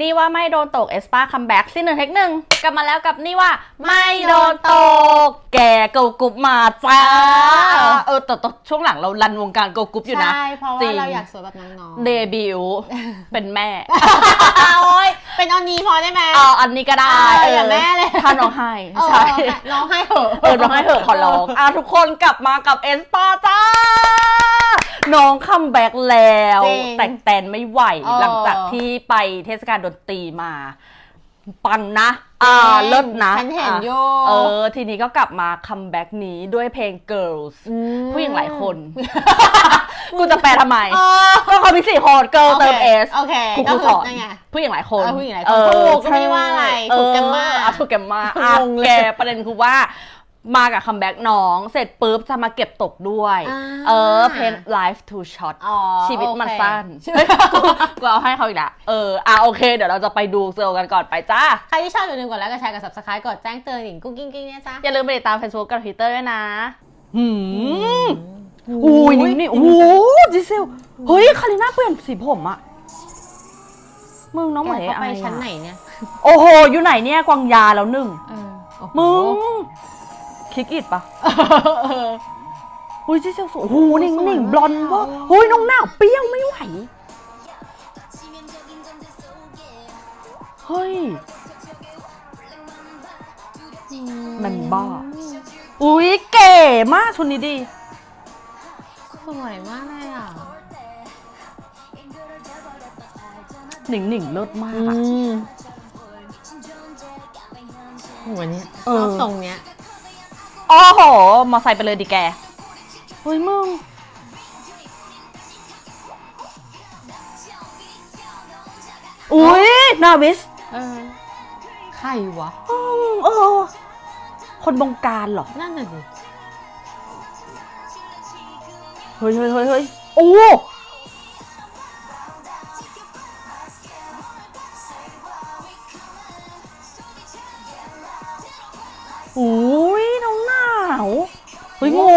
นี่ว่าไม่โดนตกเอสปาคัมแบ็กสิ้นหนึ่งเทคหนึ่งกลับมาแล้วกับนี่ว่า ไม่โดนตก แกเกิลกรุ๊ปมาจ้า เออแต่แต่ช่วงหลังเรารันวงการเกิลกรุ๊ปอยู่นะ ใช่ เพราะจริว่าง เราอยากสวยแบบน้องๆเดบิวต์เป็นแม่โอ้ยเป็นออนนีพอได้ไหมอ๋ออันนี้ก็ได้เอออย่าแม่เลยถ้าน้องให้เออใช่ร้องไห้เหอะเออร้องให้เถอะขอร้องอะทุกคนกลับมากับเอสปาจ้า น้องคัมแบ็กแล้ว จริงแต่งแตนไม่ไหว เออ หลังจากที่ไปเทศกาลดนตรีมา ปังนะอ่าเลิศนะฉันเห็นอะโยเออ ทีนี้ก็กลับมาคัมแบ็กนี้ด้วยเพลง Girls มผู้หญิงหลายคน กูจะแปลทำไมเออก็เขามีสี่คน Girl เติมโอเค S โอเคครูก็ครูคือสอนนั่นไงผู้หญิงหลายคนเออผู้หญิงหลายคนถูกก็ไม่ว่าอะไรเอถูกอกันมากอะถูกกันมากอะงงเลยแกประเด็นคือว่า มากับคัมแบ็กน้อง เสร็จปุ๊บจะมาเก็บตกด้วย อ่า เออ เพลง Life Too Short อ๋อชีวิตมันโอเคสั้นเฮ้ยกูกูเอาให้เขาอีกละเออ อะโอเค เดี๋ยวเราจะไปดูเซลกันก่อนไปจ้า ใครที่ชอบอย่าลืมกดไลค์กดแชร์กด subscribe กดแจ้งเตือนหญิงกุ้งกิ้งกิ้งเนี่ยจ้า อย่าลืมไปติดตาม Facebook กับ Twitter ด้วยนะหืมอุ้ยนี่นี่โอ้โหจิเซล เฮ้ย คาริน่าเปลี่ยนสีผมอะมึงน้องเหมแกยเขาไอไปชั้นอะไหนเนี่ยโอ้โห อยู่ไหนเนี่ย กวางยาแล้วหนึ่ง เออโอ้โหมึง คลิกอิดปะเอออุ้ยจิเซลสวยโอ้โหนิ่งสวยนิ่งมากบลอนด์เว่าเฮ้ยน้องหน้าเปรี้ยวไม่ไหว เฮ้ย มันบ้า อุ้ยเก๋มากชุดนี้ดี สวยมากเลยอะ หนิงหนิงเลิศมากอะมหัวเนี้ยเอชออบทรงเนี้ย โอ้โห มอไซค์ไปเลยดิแกเฮ้ยมึง อุ้ยนาวิสเออใครวะ อืมเออ คนบงการเหรอ นั่นน่ะสิเฮ้ยเฮ้ยเฮ้ยเฮ้ยโอ้ ฮ้ยงู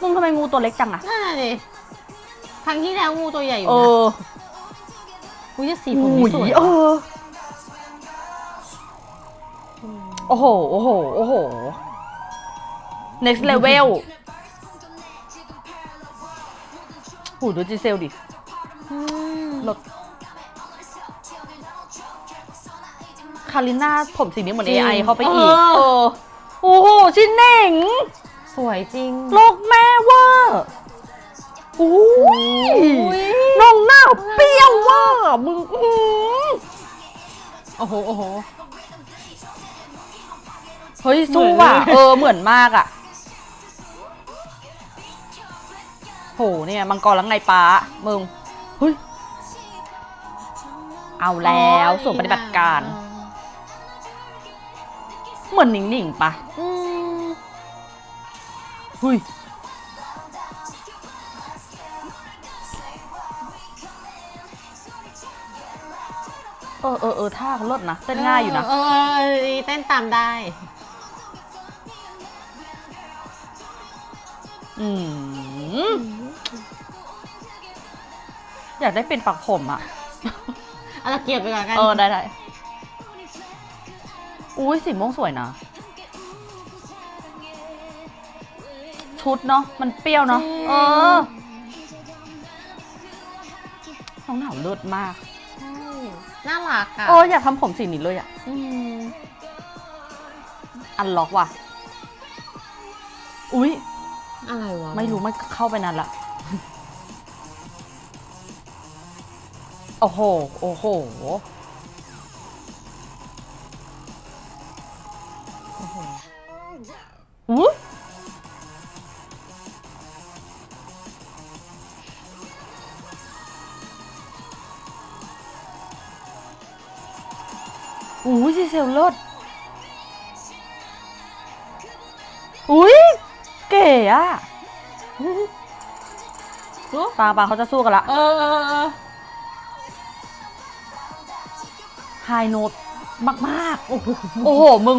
มึงทำไมงูตัวเล็กจังอะนั่นน่ะสิครั้งที่แล้วงูตัวใหญ่อยู่เอนะออุ้ยจะสีผมนี่สวยเออโอ้โห โอ้โห โอ้โห next level หูดูจีเซลดิมรถคาริน่าผมสีนี้เหมือนจริง AI เข้าไปอีก เออเออ โอ้โหชินเหน่ง สวยจริง โลกแม่เวอร์โอ้ยอุ๊ย น้องหน้าเปรี้ยวเวอร์มึงอื้อหือโอ้โห โอ้โห เฮ้ยสู้ว่ะ เหมือนเลย เออ เหมือนมากอะโหเนี่ยมังกรแล้วไงป้ามึง เฮ้ย เอาแล้วส่วนปฏิบัติการ เหมือนหนิงหนิงๆปะอืมเฮ้ยเออเออเออท่าเขาเลิศนะ เต้นง่ายอยู่นะ เออเออเออดีเต้นตามได้ อืม อยากได้เป็นปักผมอะเอาตะเกียบไปก่อนกัน เออ ได้ได้ อุ้ยสีม่วงสวยนะ ชุดเนาะมันเปรี้ยวเนาะเออน้องหนาวเลิศมาก ใช่น่ารักอะโอ้อยากทำผมสีนี้เลยอะอืมอันล็อกว่ะ อุ้ยอะไรวะไม่รู้มันเข้าไปนานละ โอ้โห โอ้โห อู้ซีเซลเลิศอุ้ยเก๋อะปางปางเขาจะสู้กันละเออเออเออไฮโนตมากๆ โอ้โหโอ้โห มึง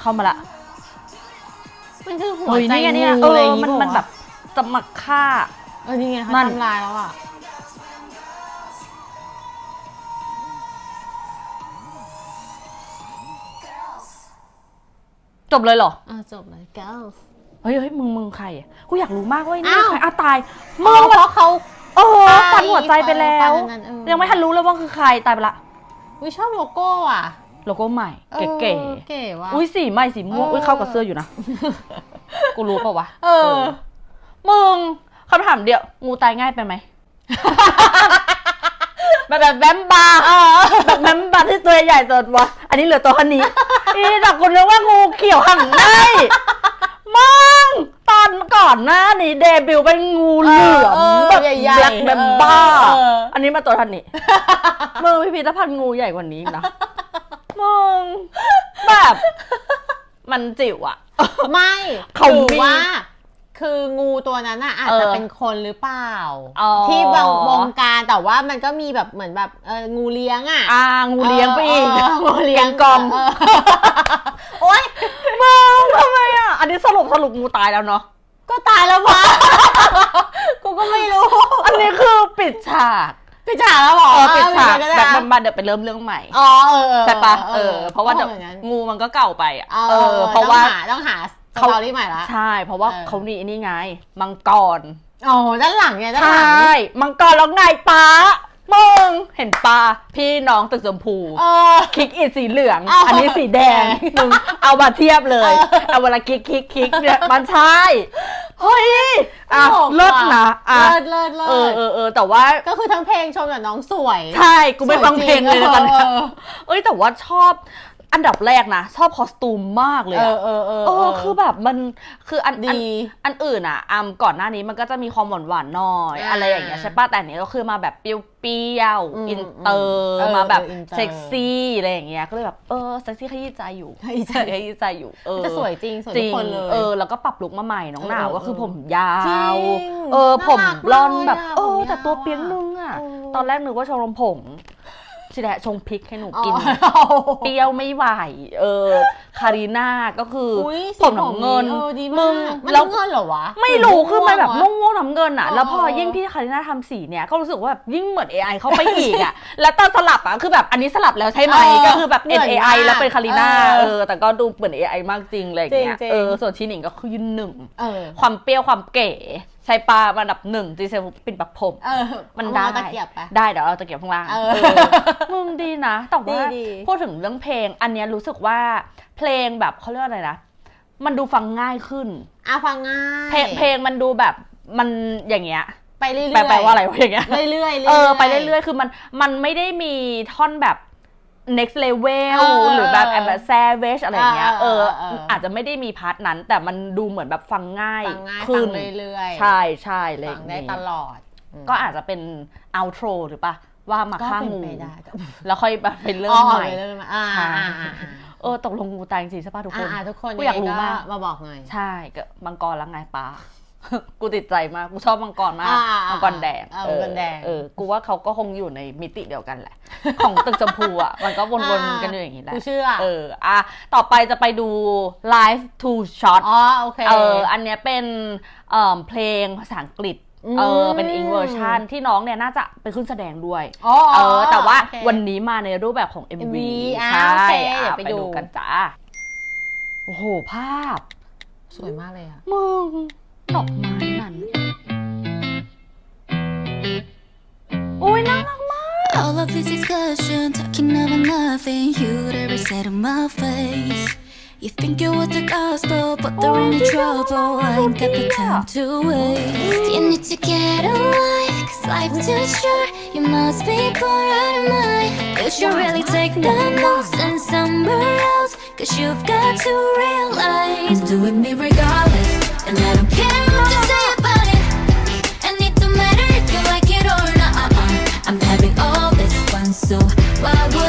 เข้ามาละมันคือหัวเฮ้ยใจนี่ไงเนี่ยงูเออะไรออย่างมันงี้มันแบบ จะมาฆ่า เออนี่ไงเขานั่นทำลายแล้วอะ จบเลยเหรอเออจบเลย girls เฮ้ยเฮ้ยมึงมึงใครอะกูอยากรู้มากว่าไอ้นี่อ้าว ใครอ้าวตายมึมึงงเพราะเขา เออตายฟันหัวใจไปแล้วไปแล้วเออ ยังไม่ทันรู้เลยว่าคือใครตายไปละวิชอบโลโก้อะโลโก้ใหม่เออเก๋เก๋ว่ะ ๆอุ้ยสีใหม่สีม่วงเอออุ้ยเข้ากับเสื้ออยู่นะ กูรู้ปะวะเออ มึงคำถามเดียว งูตายง่ายไปไหม แบบแบบแบมบาแบบแบมบาที่ตัวใหญ่ตัววะ อันนี้เหลือตัวเท่านี้ อีแต่คนเรียกว่างูเขียวห่างในมึง ตอนก่อนหน้านี้เดบิวต์เป็นงูเหลือมเออแบบใหญ่ๆแบล็กแบมบ้า เออ อันนี้มาตัวเท่านี้มึงพิพิธภัณฑ์งูใหญ่กว่านี้อีกนะ มึง แบบ มันจิ๋วอะ ไม่เขาหรือมี ว่า คืองูตัวนั้นน่ะอาจเออจะเป็นคนหรือเปล่า อ๋อ ที่วงวงการแต่ว่ามันก็มีแบบเหมือนแบบเอองูเลี้ยงอะอ่างูเลี้ยงไปอีกเงูเลี้ยงแกงกอมเโอ๊ยมึงทำไมอะ อันนี้สรุปสรุปงูตายแล้วเนาะ ก็ตายแล้ววะกูก็ไม่รู้อันนี้คือปิดฉากปิดฉากแล้วเหรอเออปิดฉากเออแบบก็มันได้มาเดี๋ยวไปเริ่มเรื่องใหม่ อ๋อเออเออใช่ปะเออ เพราะว่าเดี๋เดี๋ยวนั้นงูมันก็เก่าไปอะเอเอออ เพราะว่า ต้องหาส เขาตอรี่ใหม่ละ ใช่ เพราะว่าเออเขานี่นี่ไง มังกรอ๋อด้านหลังไงด้านใชหลัง่มังกรแล้วไงป้ามึงเห็นปลาพี่น้องตึกชมพูเออคลิกอีสีเหลือง เอาอันนี้สีแดงแดงมึงเอามาเทียบเลย เออเอาเวลาคลิกคลิกคลิกเนี่ยมันใช่เฮ้ยอะตลกเลิศนะว่อะเลิศเลิศเลิเออศเออเออแต่ว่า ก็คือทั้งเพลงชมกับน้องสวยใช่ กูไม่ฟังเพลงเลยนะตอนเนี้ยเออเอ้ยแต่ว่าชอบ อันดับแรกนะ ชอบคอสตูมมากเลยเออะอเออเออเออคือแบบมันคืออันอันดี อันอื่นอะอัมก่อนหน้านี้มันก็จะมีความหวานหวานๆหน่อย อ่าอะไรอย่างเงี้ยใช่ป่ะแต่อันนี้ก็คือมาแบบเปรี้ยวอืมๆอินเตอร์เออมาแบบเอออินเตอร์ เซ็กซี่อะไรอย่างเงี้ยก็เลยแบบเออเซ็กซี่ขยี้ใจอยู่ขยี้ใจขยี้ใจอยู่เออ จะสวยจริงสวยจทุริกงคนเลย เออแล้วก็ปรับลุกมาใหม่น้องหนาวเออก็คือเออผมยาจริวงเออน่าผมรักร่อนมากแบบอะเออผมยาวแต่ตัวเปียงนึงอะ เออ ตอนแรกนึกว่าชงรมผง สิแหละชงพริกให้หนูกินอ๋อเปรี้ยวไม่ไหว เออ คารีน่าก็คือออุ้ยผมน้ำเงินเออดีมึมางกมันแล้วน้ำเงินเหรอวะ ไม่รู้คือมันแบบวะม่วงม่วงๆน้ำเงินอะเออแล้วพอยิ่งพี่คาริน่าทำสีเนี่ยก็รู้สึกว่าแบบยิ่งเหมือน AI เข้าไปอีกอะ แล้วตอนสลับอะคือแบบอันนี้สลับแล้วใช่ไหมเออก็คือแบบเหมือน NAI มากแล้วเป็นคาริน่าเออเออแต่ก็ดูเหมือน AI มากจริงอะไรอย่างเงี้ยจริงๆเออส่วนชีหนิงก็คือยืนหนึ่งเออความเปรี้ยวความเก๋ใช้ปลาระดับหนึ่งจีเซลปิ่นปักผมเออมันได้เอาตะเกียบไปได้เดี๋ยวเอาตะเกียบข้างล่างเออเออมึงดีนะแต่ว่าดีดีพูดถึงเรื่องเพลง อันเนี้ยรู้สึกว่า เพลงแบบเขาเรียกว่าอะไรนะ มันดูฟังง่ายขึ้น อะฟังง่ายเพลงเพลงมันดูแบบมันอย่างเงี้ยไปเรื่อยๆแปลแปลว่าอะไรวะอย่างเงี้ยเรื่อยๆเออไปเรื่อยๆ คือมันมันไม่ได้มีท่อนแบบ next level เออหรือแบบเออแบบ savage อะไรอย่างเงี้ยเอเอออเออเออ อาจจะไม่ได้มีพาร์ทนั้น แต่มันดูเหมือนแบบฟังง่ายฟังง่ายขึ้ฟันงเรื่อยๆ ใช่ใช่อะไรอฟังย่างได้งี้ตลอด ก็อาจจะเป็น outro หรือปะว่ามาก็ฆ่าเป็นงูไปได้ก็แล้วค่อยแบบไปเริ่อ๋มอใหม่ไปเริ่มใหม่ อ่าใช่อ่าอ่าอ่าเออตกลงงูตายจริงๆใช่ปะทุกคนอ่าทุกคนกูอยากรู้งไงมากมาบอกหน่อย ใช่ก็มังกรแล้วไงป้ากูติดใจมากกูชอบมังกรมากอ่าอ่าอ่ามังกรแดงเออมังกรแดงเออกูว่าเขาก็คงอยู่ในมิติเดียวกันแหละ ของตึกชมพูอะมันก็วนๆกันอยู่อย่างนี้แหละกูเชื่อเอออะต่อไปจะไปดู live to shot อ๋อโอเคเอออันเนี้ยเป็นเอ่อเพลงภาษาอังกฤษ เอออืมเป็นอิงเวอร์ชันที่น้องเนี่ยน่าจะไปขึ้นแสดงด้วยอ๋อเออ แต่ว่าโอเควันนี้มาในรูปแบบของ MV MV อ่าใช่โอเคอะเดี๋ยวไปไปดูดูกันจ้าโอ้โห ภาพ สวยมากเลยอะมึงดอกไม้นั่นอุ้ยน่ารักมาก All of this discussion, talking about nothing you'd ever said to my face. You think you're worth the gospel, but they're in trouble. I ain't got the time to waste. You need to get a life, cause life's too short. You must be bored out of mind. You should really take the notes and somewhere else, cause you've got to realize. I'm doing me regardless, and I don't care what you say about it. And it don't matter if you like it or not. I'm having all this fun, so why would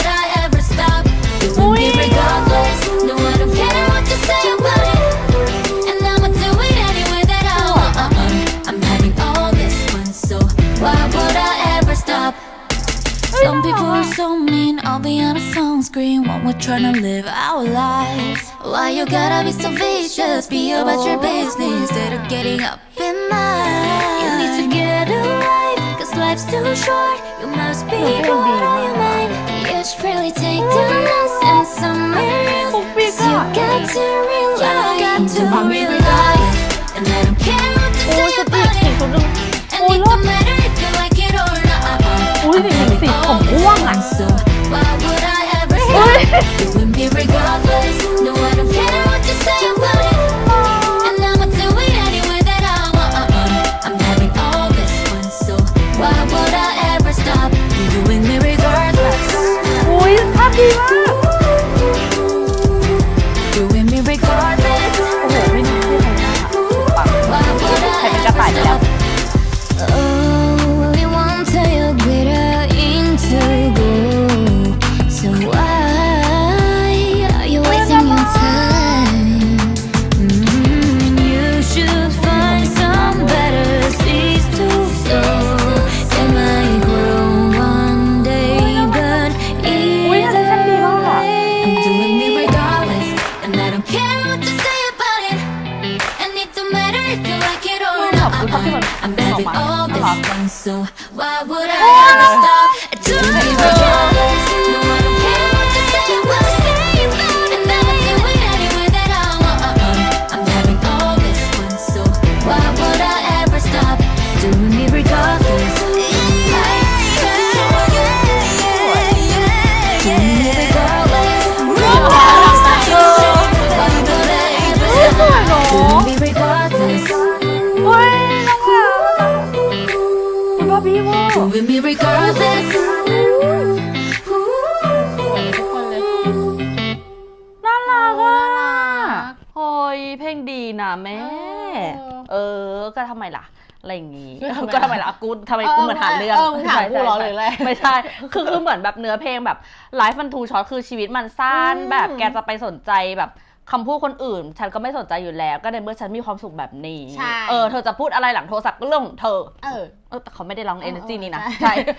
screen when we're trying to live our lives. Why you gotta be so vicious? Be about your business instead of getting up in mine. You need to get a life, cause life's too short. You must be bored on your mind. You should really take the lessons somewhere else. Cause you got to realize, got to realize. อุ้ย ลงดีนะแม่เออเออ ก็ทำไมล่ะ อะไรอย่างงี้ก็ทำไมก็ทำไมล่ะกูทำไมกูเหมือนหาเรื่องเออมึงถามกูเหรอหรืออะไรไม่ใช่ คือคือเหมือนแบบเนื้อเพลงแบบไลฟ์มันทูช็อตคือชีวิตมันสั้นอืมแบบแกจะไปสนใจแบบคำพูดคนอื่น ฉันก็ไม่สนใจอยู่แล้ว ก็ในเมื่อฉันมีความสุขแบบนี้ใช่เออ เธอจะพูดอะไรหลังโทรศัพท์ก็เรื่องของเธอ เออเออแต่เขาไม่ได้ร้อง energy นี้นะใช่ใช่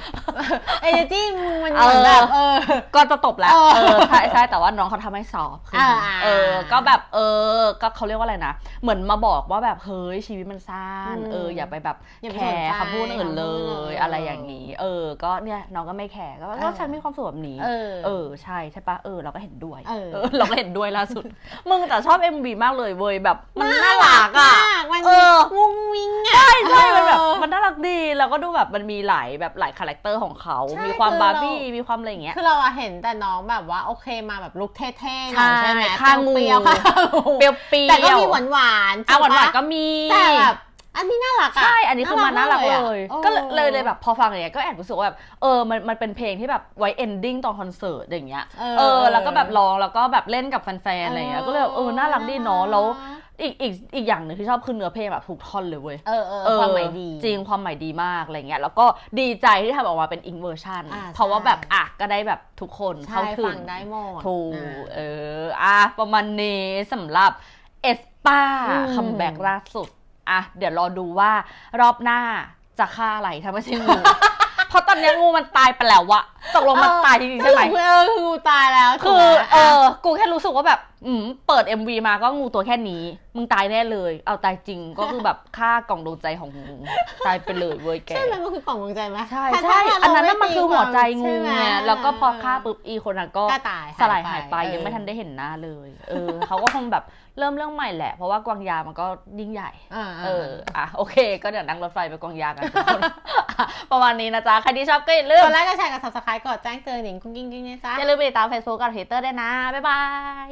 เอเนจีมันเหมือนแบบเออก็จะตบแล้วเออเออใช่ใช่แต่ว่าน้องเขาทำให้ซอฟต์ขึ้นอ่าเออ ก็แบบเออ ก็เขาเรียกว่าอะไรนะ เหมือนมาบอกว่าแบบเฮ้ยชีวิตมันสั้นอืมเอออย่าไปแบบอย่าไปแคสนร์ใจคำพูดอื่นเลคำพูดอื่ยนอะไรอย่างนี้ เออ ก็เนี่ยน้องก็ไม่แคร์ก็ว่าเออก็ฉันมีความสุขแบบนี้เออเออใช่ใช่ปะเออเราก็เห็นด้วยเออเราก็เห็นด้วยล่าสุดมึงแต่ชอบ MV มากเลยเว้ยแบบมันน่ารักอะมากมันเออมุ้งมิ้งอะใช่ใช่มันแบบเออมันน่ารักดีแล้วก็ดูแบบมันมีหลายแบบหลายคาแรคเตอร์ของเขา ใช่มีความคือบาร์บี้ เรามี มีความอะไรอย่างเงี้ย คือเราอะเห็นแต่น้องแบบว่าโอเคมาแบบลุคเท่ๆหใช่น่อยใช่ไหมข้างงูเปรี้ยวๆข้างงู เปรี้ยวเปรี้ยวแต่ก็มีหวานหวานๆอะหวานหวานใช่ปะก็มี แต่แบบอันนี้น่ารักอะ ใช่ อันนี้คือมันน่ารักเลยอะก็เลยเลยเลยแบบพอฟังอย่างเงี้ยก็แอบรู้สึกว่าแบบเออ มันมันเป็นเพลงที่แบบไว้เอนดิ้งตอนคอนเสิร์ตอย่างเงี้ย เออเออแล้วก็แบบร้องแล้วก็แบบเล่นกับแฟนๆอะไรเงี้ย ก็เลยแบบเออ น่ารักดีเนาะ แล้ว อีกอีกอีกอย่างหนึ่งที่ชอบคือเนื้อเพลงแบบถูกท่อนเลยเว้ยเออเออความหมายดี จริงความหมายดีมากอะไรเงี้ยแล้วก็ดีใจที่ทำออกมาเป็นอิงเวอร์ชันอ่าเพราะว่าใช่แบบอะก็ได้แบบทุกคนใช่เข้าถึฟังงได้หมดถูกอ่าเอออะประมาณนี้สำหรับเอสป้าอืมคัมแบ็กล่าสุดอะเดี๋ยวรอดูว่ารอบหน้าจะฆ่าอะไรถ้าไม่ใช่งูเพราะตอนเนี้ยงูมันตายไปแล้ววะตกลงมันตายจริงๆใช่ไหมสรุปเออคืองูตายแล้วถูคืกอไหมเออกูแค่รู้สึกว่าแบบ อืมเปิด MV มาก็งูตัวแค่นี้ มึงตายแน่เลย เอาตายจริงก็คือแบบฆ่ากล่องดวงใจของงูตายไปเลยเว้ยแก ใช่ไหมมันคือกล่องดวงใจไหมใช่ถ้าใช่ถ้าอันนั้นเราน่ะมันคือหัวใจงูใช่ไหมไงแล้วก็พอฆ่าปุ๊บอีคนนั้นก็ก็ตายสลายหายไปหายไปยังไม่ทันได้เห็นหน้าเลยเออเขาก็คงแบบเริ่มเรื่องใหม่แหละ เพราะว่ากวางยามันก็ยิ่งใหญ่อ่าเอออะโอเค ก็เดี๋ยวนั่งรถไฟไปกวางยากันทุกคนอะประมาณนี้นะจ๊ะใครที่ชอบก็อย่าลืมกดไลค์กดแชร์กับ subscribe กดแจ้งเตือนหนิงกุ้งกิ้งกิ้งนะจ๊ะอย่าลืมไปติดตาม Facebook กับ Twitter ด้วยนะบ๊ายบาย